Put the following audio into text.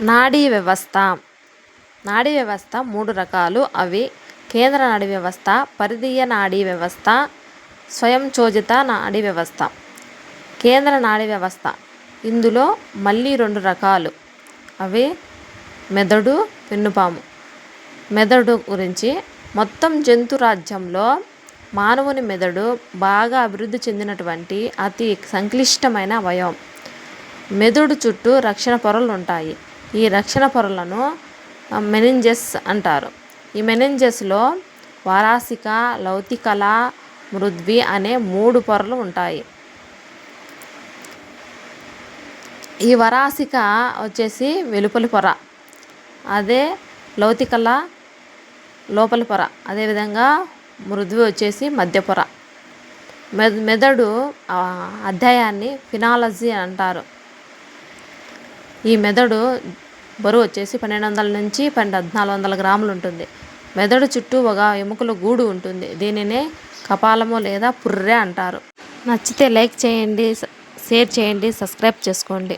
నాడీ వ్యవస్థ. నాడీ వ్యవస్థ మూడు రకాలు. అవి కేంద్ర నాడీ వ్యవస్థ పరిధీయ నాడీ వ్యవస్థ స్వయంచోజిత నాడీ వ్యవస్థ. కేంద్ర నాడీ వ్యవస్థ. ఇందులో మళ్ళీ రెండు రకాలు. అవి మెదడు వెన్నుపాము మెదడు గురించి మొత్తం జంతు రాజ్యంలో మానవుని మెదడు బాగా అభివృద్ధి చెందినటువంటి అతి సంక్లిష్టమైన అవయవం. మెదడు చుట్టూ రక్షణ పొరలు ఉంటాయి. ఈ రక్షణ పొరలను మెనింజెస్ అంటారు. ఈ మెనింజెస్లో వారాసిక లౌతికల మృద్వి అనే మూడు పొరలు ఉంటాయి. ఈ వరాసిక వచ్చేసి వెలుపలి పొర అదే లౌతికల లోపలి పొర అదేవిధంగా మృద్వి వచ్చేసి మధ్య పొర. మె మెదడు అధ్యాయాన్ని ఫినాలజీ అంటారు. ఈ మెదడు బరువు వచ్చేసి పన్నెండు వందల నుంచి పన్నెండు నాలుగు వందల గ్రాములు ఉంటుంది. మెదడు చుట్టూ ఒక ఎముకల గూడు ఉంటుంది. దీనినే కపాలము లేదా పుర్రె అంటారు. నచ్చితే లైక్ చేయండి షేర్ చేయండి సబ్స్క్రైబ్ చేసుకోండి.